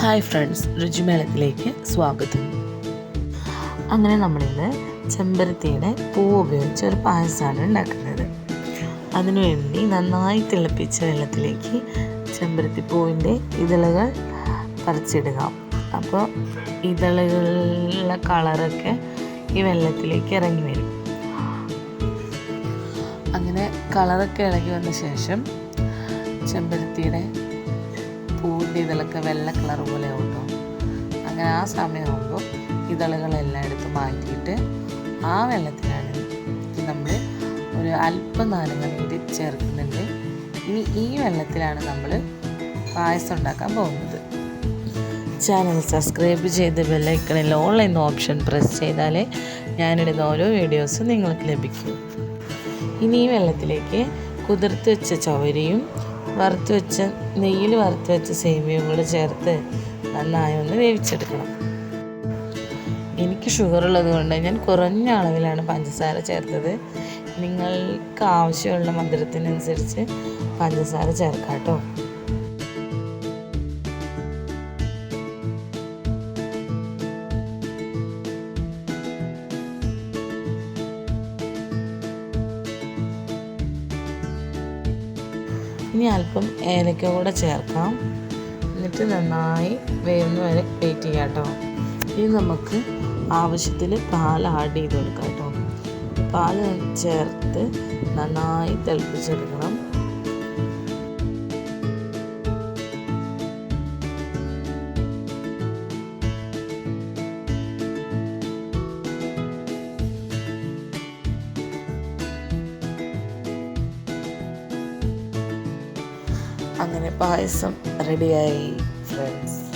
Hi friends രുചിമേളത്തിലേക്ക് സ്വാഗതം. അങ്ങനെ നമ്മളിന്ന് ചെമ്പരത്തിയുടെ പൂവ് ഉപയോഗിച്ച് ഒരു പായസമാണ് ഉണ്ടാക്കുന്നത്. അതിനുവേണ്ടി നന്നായി തിളപ്പിച്ച വെള്ളത്തിലേക്ക് ചെമ്പരത്തി പൂവിന്റെ ഇതളുകൾ പറിച്ചിടുക. അപ്പോൾ ഇതളുകളിലെ കളറൊക്കെ ഈ വെള്ളത്തിലേക്ക് ഇറങ്ങി വരും. അങ്ങനെ കളറൊക്കെ ഇളകി വന്ന ശേഷം ചെമ്പരത്തിയുടെ പൂവിന്റെ ഇതളൊക്കെ വെള്ള കളർ പോലെ ആവും അങ്ങനെ ആ സമയമാകുമ്പോൾ ഇതളുകളെല്ലാം എടുത്ത് മാറ്റിയിട്ട് ആ വെള്ളത്തിലാണ് നമ്മൾ ഒരു അല്പം നാരങ്ങ നീര് ചേർക്കുന്നുണ്ട്. ഇനി ഈ വെള്ളത്തിലാണ് നമ്മൾ പായസം ഉണ്ടാക്കാൻ പോകുന്നത്. ചാനൽ സബ്സ്ക്രൈബ് ചെയ്ത് ബെല്ലൈക്കണിൽ ഓൺലൈൻ ഓപ്ഷൻ പ്രസ് ചെയ്താലേ ഞാനിടുന്ന ഓരോ വീഡിയോസും നിങ്ങൾക്ക് ലഭിക്കും. ഇനി ഈ വെള്ളത്തിലേക്ക് കുതിർത്ത് വെച്ച ചവരിയും വറുത്ത് വെച്ച നെയ്യിൽ വറുത്ത് വെച്ച സേമിയയും കൂടെ ചേർത്ത് നന്നായി ഒന്ന് വേവിച്ചെടുക്കണം. എനിക്ക് ഷുഗർ ഉള്ളത് കൊണ്ട് ഞാൻ കുറഞ്ഞ അളവിലാണ് പഞ്ചസാര ചേർത്തത്. നിങ്ങൾക്ക് ആവശ്യമുള്ള മധുരത്തിനനുസരിച്ച് പഞ്ചസാര ചേർക്കാം കേട്ടോ. ഇനി അല്പം ഏലക്ക കൂടെ ചേർക്കാം. എന്നിട്ട് നന്നായി വേവുന്ന വരെ വെയിറ്റ് ചെയ്യാം കേട്ടോ ഇനി നമുക്ക് ആവശ്യത്തിൽ പാൽ ആഡ് ചെയ്ത് കൊടുക്കാം കേട്ടോ പാൽ ചേർത്ത് നന്നായി തിളപ്പിച്ചെടുക്കണം. അങ്ങനെ പായസം റെഡിയായി ഫ്രണ്ട്സ്